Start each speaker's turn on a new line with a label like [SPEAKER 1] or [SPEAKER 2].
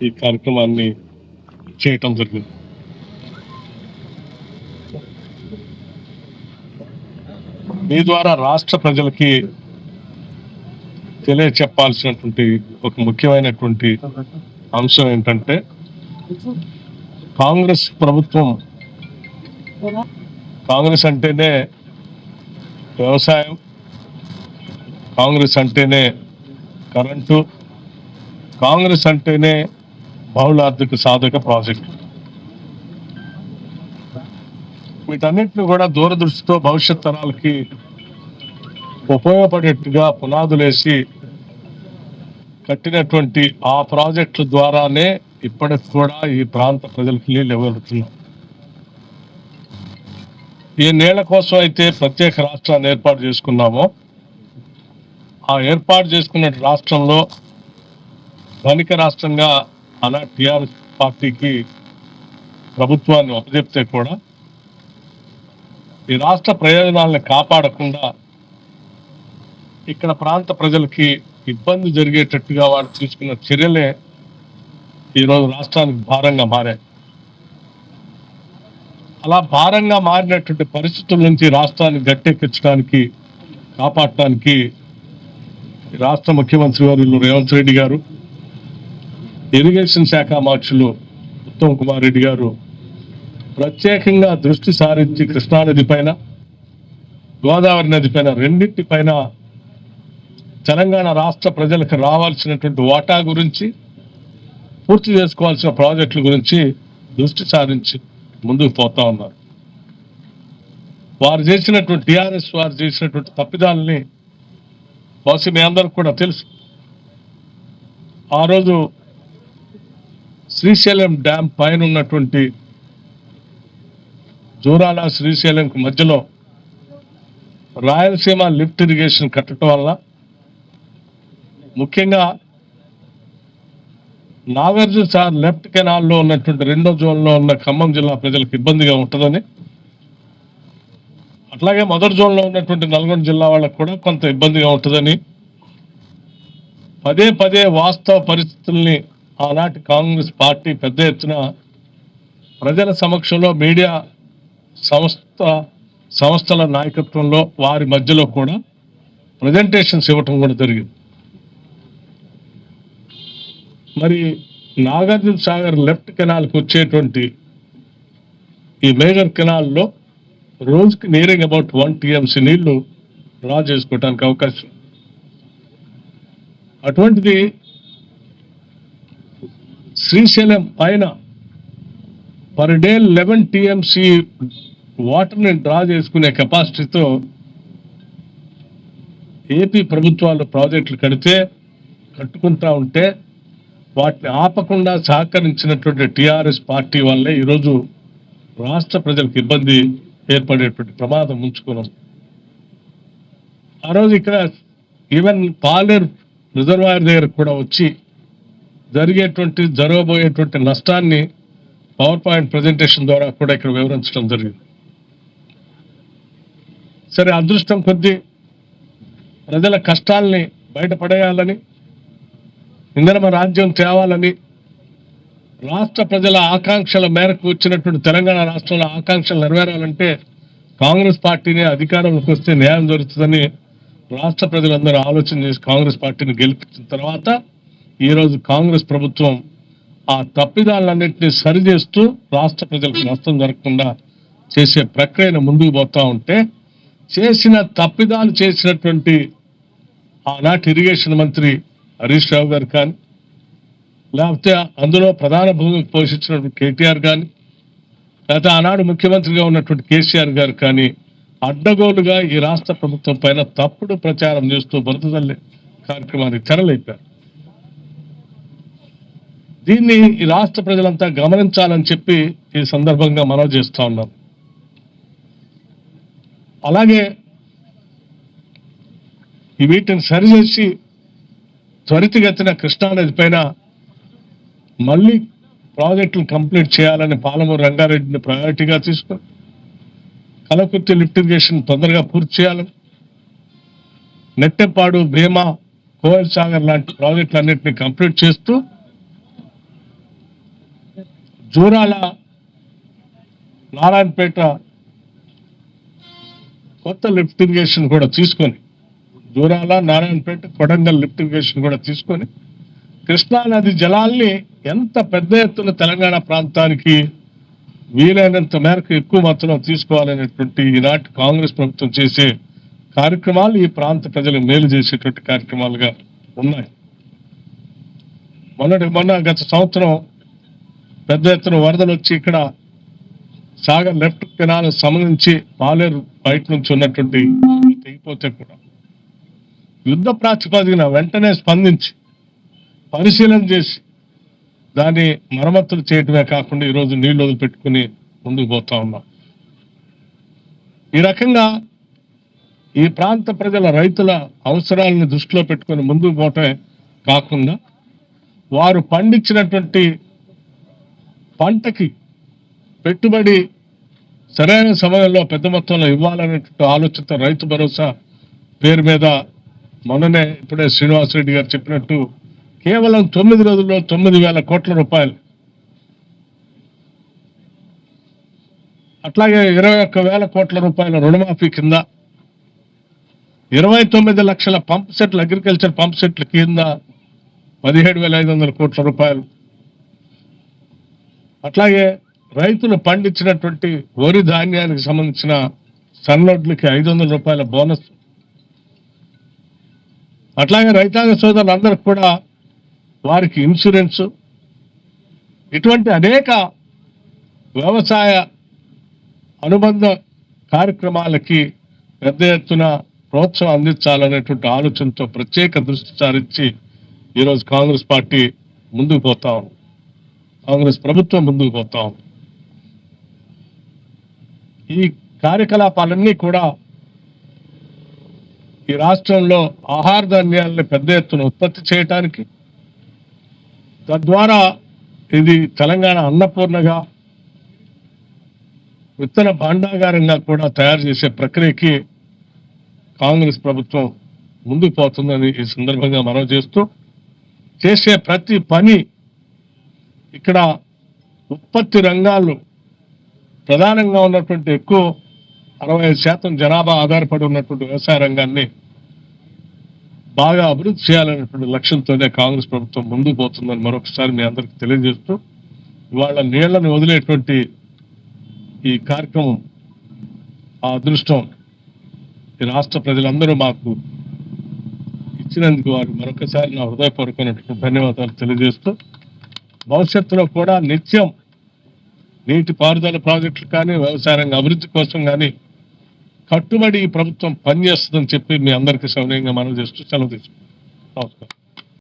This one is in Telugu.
[SPEAKER 1] ఈ కార్యక్రమాన్ని చేయటం జరిగింది. మీ ద్వారా రాష్ట్ర ప్రజలకి తెలియచెప్పాల్సినటువంటి ఒక ముఖ్యమైనటువంటి అంశం ఏంటంటే కాంగ్రెస్ ప్రభుత్వం కాంగ్రెస్ అంటేనే వ్యవసాయం కాంగ్రెస్ అంటేనే కరెంటు కాంగ్రెస్ అంటేనే బహుళార్థిక సాధక ప్రాజెక్టు. వీటన్నిటిని కూడా దూరదృష్టితో భవిష్యత్ తరాలకి ఉపయోగపడేట్టుగా పునాదులేసి కట్టినటువంటి ఆ ప్రాజెక్టుల ద్వారానే ఇప్పటికి కూడా ఈ ప్రాంత ప్రజలకు నీళ్ళు ఇవ్వబడుతున్నాం ఈ నీళ్ళ కోసం అయితే ప్రత్యేక రాష్ట్రాన్ని ఏర్పాటు చేసుకున్నామో. ఆ ఏర్పాటు చేసుకున్న రాష్ట్రంలో ధనిక రాష్ట్రంగా అలా టిఆర్ఎస్ పార్టీకి ప్రభుత్వాన్ని అప్పచెప్తే కూడా ఈ రాష్ట్ర ప్రయోజనాలను కాపాడకుండా ఇక్కడ ప్రాంత ప్రజలకి ఇబ్బంది జరిగేటట్టుగా వాడు తీసుకున్న చర్యలే ఈరోజు రాష్ట్రానికి భారంగా మారాయి. అలా భారంగా మారినటువంటి పరిస్థితుల నుంచి రాష్ట్రాన్ని గట్టెక్కించడానికి కాపాడటానికి రాష్ట్ర ముఖ్యమంత్రి వారు రేవంత్ రెడ్డి గారు ఇరిగేషన్ శాఖ మార్చులు ఉత్తమ్ కుమార్ రెడ్డి గారు ప్రత్యేకంగా దృష్టి సారించి కృష్ణానది పైన గోదావరి నది పైన రెండింటి పైన తెలంగాణ రాష్ట్ర ప్రజలకు రావాల్సినటువంటి వాటా గురించి పూర్తి చేసుకోవాల్సిన ప్రాజెక్టుల గురించి దృష్టి సారించి ముందుకు పోతా ఉన్నారు. వారు చేసినటువంటి టిఆర్ఎస్ వారు చేసినటువంటి తప్పిదాలని బహుశా మీ అందరికి కూడా తెలుసు. ఆ రోజు శ్రీశైలం డ్యామ్ పైన ఉన్నటువంటి జూరాల శ్రీశైలంకి మధ్యలో రాయలసీమ లిఫ్ట్ ఇరిగేషన్ కట్టడం వల్ల ముఖ్యంగా నాగార్జున సార్ లెఫ్ట్ కెనాల్లో ఉన్నటువంటి రెండో జోన్లో ఉన్న ఖమ్మం జిల్లా ప్రజలకు ఇబ్బందిగా ఉంటుందని అట్లాగే మొదటి జోన్లో ఉన్నటువంటి నల్గొండ జిల్లా వాళ్ళకు కూడా కొంత ఇబ్బందిగా ఉంటుందని పదే పదే వాస్తవ పరిస్థితుల్ని ఆనాటి కాంగ్రెస్ పార్టీ పెద్ద ఎత్తున ప్రజల సమక్షంలో మీడియా సంస్థ సంస్థల నాయకత్వంలో వారి మధ్యలో కూడా ప్రజెంటేషన్స్ ఇవ్వటం కూడా జరిగింది. మరి నాగార్జున సాగర్ లెఫ్ట్ కెనాల్కి వచ్చేటువంటి ఈ మేజర్ కెనాల్లో రోజుకి నీరింగ్ అబౌట్ వన్ టీఎంసీ నీళ్ళు డ్రా చేసుకోవడానికి అవకాశం. అటువంటిది శ్రీశైలం పైన పర్ డే లెవెన్ టీఎంసీ వాటర్ని డ్రా చేసుకునే కెపాసిటీతో ఏపీ ప్రభుత్వాలు ప్రాజెక్టులు కడితే కట్టుకుంటా ఉంటే వాటిని ఆపకుండా సహకరించినటువంటి టీఆర్ఎస్ పార్టీ వల్లే ఈరోజు రాష్ట్ర ప్రజలకు ఇబ్బంది ఏర్పడేటువంటి ప్రమాదం ఉంచుకున్నాం. ఆ రోజు ఇక్కడ ఈవెన్ పాలేరు రిజర్వాయర్ దగ్గర కూడా వచ్చి జరిగేటువంటి జరగబోయేటువంటి నష్టాన్ని పవర్ పాయింట్ ప్రజెంటేషన్ ద్వారా కూడా ఇక్కడ వివరించడం జరిగింది. సరే అదృష్టం కొద్దీ ప్రజల కష్టాల్ని బయటపడేయాలని ఇంధనమ రాజ్యం తేవాలని రాష్ట్ర ప్రజల ఆకాంక్షల మేరకు వచ్చినటువంటి తెలంగాణ రాష్ట్రంలో ఆకాంక్షలు నెరవేరాలంటే కాంగ్రెస్ పార్టీనే అధికారంలోకి వస్తే న్యాయం జరుగుతుందని రాష్ట్ర ప్రజలందరూ ఆలోచన చేసి కాంగ్రెస్ పార్టీని గెలిపించిన తర్వాత ఈరోజు కాంగ్రెస్ ప్రభుత్వం ఆ తప్పిదాలన్నింటినీ సరిచేస్తూ రాష్ట్ర ప్రజలకు నష్టం జరగకుండా చేసే ప్రక్రియను ముందుకు పోతా ఉంటే చేసిన తప్పిదాలు చేసినటువంటి ఆనాటి ఇరిగేషన్ మంత్రి హరీష్ రావు గారు కానీ లేకపోతే అందులో ప్రధాన భూమికి పోషించినటువంటి కేటీఆర్ కానీ లేకపోతే ఆనాడు ముఖ్యమంత్రిగా ఉన్నటువంటి కేసీఆర్ గారు కానీ అడ్డగోలుగా ఈ రాష్ట్ర ప్రభుత్వం పైన తప్పుడు ప్రచారం చేస్తూ బురదల్లి కార్యక్రమానికి తెరలేపారు. దీన్ని ఈ రాష్ట్ర ప్రజలంతా గమనించాలని చెప్పి ఈ సందర్భంగా మనవి చేస్తూ ఉన్నాం. అలాగే ఈ వీటిని సరిచేసి త్వరితగతిన కృష్ణానది పైన మళ్ళీ ప్రాజెక్టులు కంప్లీట్ చేయాలని పాలమూరు రంగారెడ్డిని ప్రయారిటీగా తీసుకుని కలకుర్తి లిఫ్ట్ ఇరిగేషన్ తొందరగా పూర్తి చేయాలని నెట్టెపాడు భీమా కోయల్ సాగర్ లాంటి ప్రాజెక్టులన్నింటినీ కంప్లీట్ చేస్తూ జూరాల నారాయణపేట కొత్త లిఫ్ట్ ఇరిగేషన్ కూడా తీసుకొని జూరాల నారాయణపేట కొడంగల్ లిఫ్ట్ ఇరిగేషన్ కూడా తీసుకొని కృష్ణా నది జలాల్ని ఎంత పెద్ద ఎత్తున తెలంగాణ ప్రాంతానికి వీలైనంత మేరకు ఎక్కువ మొత్తంలో తీసుకోవాలనేటువంటి ఈనాటి కాంగ్రెస్ ప్రభుత్వం చేసే కార్యక్రమాలు ఈ ప్రాంత ప్రజలకు మేలు చేసేటువంటి కార్యక్రమాలుగా ఉన్నాయి. మొన్నటి మొన్న గత సంవత్సరం పెద్ద ఎత్తున వరదలు వచ్చి ఇక్కడ సాగర్ లెఫ్ట్ కెనాల్ సంబంధించి పాలేరు బయట నుంచి ఉన్నటువంటి తెగిపోతే కూడా యుద్ధ ప్రాతిపదికన వెంటనే స్పందించి పరిశీలన చేసి దాన్ని మరమ్మతులు చేయటమే కాకుండా ఈరోజు నీళ్ళు వదిలిపెట్టుకుని ముందుకు పోతా ఉన్నాం. ఈ రకంగా ఈ ప్రాంత ప్రజల రైతుల అవసరాలను దృష్టిలో పెట్టుకొని ముందుకు పోవటమే కాకుండా వారు పండించినటువంటి పంటకి పెట్టుబడి సరైన సమయంలో పెద్ద మొత్తంలో ఇవ్వాలనేటువంటి ఆలోచనతో రైతు భరోసా పేరు మీద మొన్ననే ఇప్పుడే శ్రీనివాసరెడ్డి గారు చెప్పినట్టు కేవలం తొమ్మిది రోజుల్లో తొమ్మిది వేల కోట్ల రూపాయలు. అట్లాగే ఇరవై ఒక్క వేల కోట్ల రూపాయల రుణమాఫీ కింద ఇరవై తొమ్మిది లక్షల పంప్ సెట్లు అగ్రికల్చర్ పంప్ సెట్ల కింద పదిహేడు వేల ఐదు వందల కోట్ల రూపాయలు. అట్లాగే రైతులు పండించినటువంటి వరి ధాన్యానికి సంబంధించిన సన్నోట్లకి ఐదు వందల రూపాయల బోనస్. అట్లాగే రైతాంగ సోదరులందరికి కూడా వారికి ఇన్సూరెన్స్. ఇటువంటి అనేక వ్యవసాయ అనుబంధ కార్యక్రమాలకి పెద్ద ఎత్తున ప్రోత్సాహం అందించాలనేటువంటి ఆలోచనతో ప్రత్యేక దృష్టి సారించి ఈరోజు కాంగ్రెస్ పార్టీ ముందుకు పోతా ఉంది. కాంగ్రెస్ ప్రభుత్వం ముందుకు పోతా ఉంది. ఈ కార్యకలాపాలన్నీ కూడా ఈ రాష్ట్రంలో ఆహార ధాన్యాలను పెద్ద ఎత్తున ఉత్పత్తి చేయటానికి తద్వారా ఇది తెలంగాణ అన్నపూర్ణగా విత్తన భాండాగారంగా కూడా తయారు చేసే ప్రక్రియకి కాంగ్రెస్ ప్రభుత్వం ముందుకు పోతుందని ఈ సందర్భంగా మనం చేస్తూ చేసే ప్రతి పని ఇక్కడ ఉత్పత్తి రంగాల్లో ప్రధానంగా ఉన్నటువంటి ఎక్కువ అరవై ఐదు శాతం జనాభా ఆధారపడి ఉన్నటువంటి వ్యవసాయ రంగాన్ని బాగా అభివృద్ధి చేయాలనేటువంటి లక్ష్యంతోనే కాంగ్రెస్ ప్రభుత్వం ముందుకు పోతుందని మరొకసారి మీ అందరికి తెలియజేస్తూ ఇవాళ నీళ్ళను వదిలేటువంటి ఈ కార్యక్రమం ఆ అదృష్టం ఈ రాష్ట్ర ప్రజలందరూ మాకు ఇచ్చినందుకు వారు మరొకసారి నా హృదయపూర్వకమైనటువంటి ధన్యవాదాలు తెలియజేస్తూ భవిష్యత్తులో కూడా నిత్యం నీటి పారుదల ప్రాజెక్టులు కానీ వ్యవసాయ రంగ అభివృద్ధి కోసం కానీ కట్టుబడి ఈ ప్రభుత్వం పనిచేస్తుందని చెప్పి మీ అందరికీ సౌనీయంగా మనం చేస్తూ సెలవు తీసుకుంటాం నమస్కారం.